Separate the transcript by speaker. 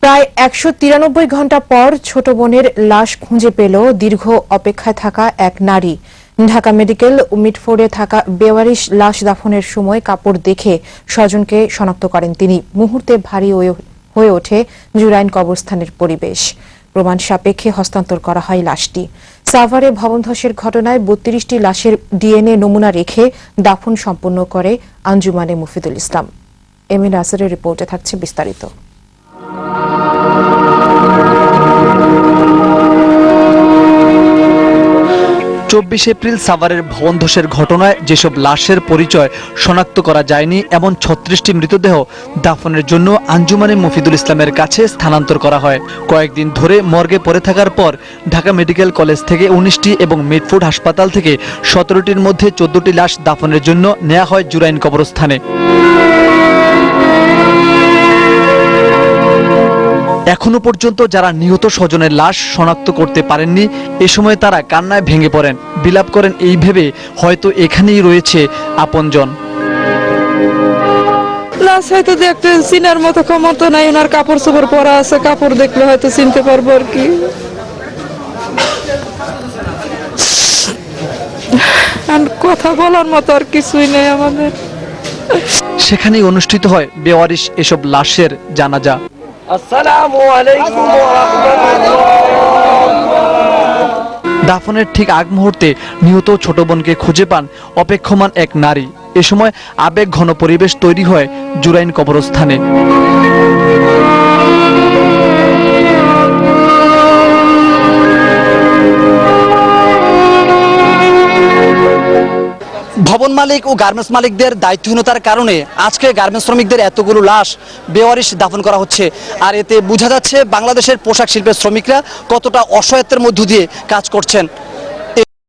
Speaker 1: প্রায় একশো তিরানব্বই ঘণ্টা পর ছোট বোনের লাশ খুঁজে পেল দীর্ঘ অপেক্ষায় থাকা এক নারী। ঢাকা মেডিকেল ও মিটফোর্ডে থাকা বেওয়ারিশ লাশ দাফনের সময় কাপড় দেখে স্বজনকে শনাক্ত করেন তিনি। মুহূর্তে ভারী হয়ে- ওঠে জুরাইন কবরস্থানের পরিবেশ। প্রমাণ সাপেক্ষে হস্তান্তর করা হয় লাশটি। সাভারে ভবন ধসের ঘটনায় বত্রিশটি লাশের ডিএনএ নমুনা রেখে দাফন সম্পন্ন করে আঞ্জুমানে মুফিদুল ইসলাম। এম এ রিপোর্টে থাকছে বিস্তারিত।
Speaker 2: চব্বিশ এপ্রিল সাভারের ভবন ধসের ঘটনায় যেসব লাশের পরিচয় শনাক্ত করা যায়নি, এমন ছত্রিশটি মৃতদেহ দাফনের জন্য আঞ্জুমানে মফিদুল ইসলামের কাছে স্থানান্তর করা হয়। কয়েকদিন ধরে মর্গে পড়ে থাকার পর ঢাকা মেডিকেল কলেজ থেকে উনিশটি এবং মিডফুড হাসপাতাল থেকে সতেরোটির মধ্যে চোদ্দটি লাশ দাফনের জন্য নেওয়া হয় জুরাইন কবরস্থানে। এখনও পর্যন্ত যারা নিহত স্বজনের লাশ শনাক্ত করতে পারেননি এ সময় তারা কান্নায় ভেঙে পড়েন। বিলাপ করেন এই ভেবে হয়তো এখানেই রয়েছে আপনজন।
Speaker 3: লাশ হয়তো দেখতে চিনার মতো ক্ষমতা নাই ওনার কাপড় চোপড় পরা আছে কাপড় দেখলে হয়তো চিনতে পারব আর কি। আর কথা বলার মতো আর কিছুই নেই আমাদের।
Speaker 2: সেখানেই অনুষ্ঠিত হয় বেওয়ারিশ এসব লাশের জানাজা। দাফনের ঠিক আগ মুহূর্তে নিহত ছোট বোনকে খুঁজে পান অপেক্ষমান এক নারী। এ সময় আবেগ ঘন পরিবেশ তৈরি হয় জুরাইন কবরস্থানে। ভবন মালিক ও গার্মেন্টস মালিকদের দায়িত্বহীনতার কারণে আজকে গার্মেন্টস শ্রমিকদের এতগুলো লাশ বেওয়ারিশ দাফন করা হচ্ছে। আর এতে বোঝা যাচ্ছে বাংলাদেশের পোশাক শিল্পের শ্রমিকরা কতটা অসহায়ত্বের মধ্য দিয়ে কাজ করছেন।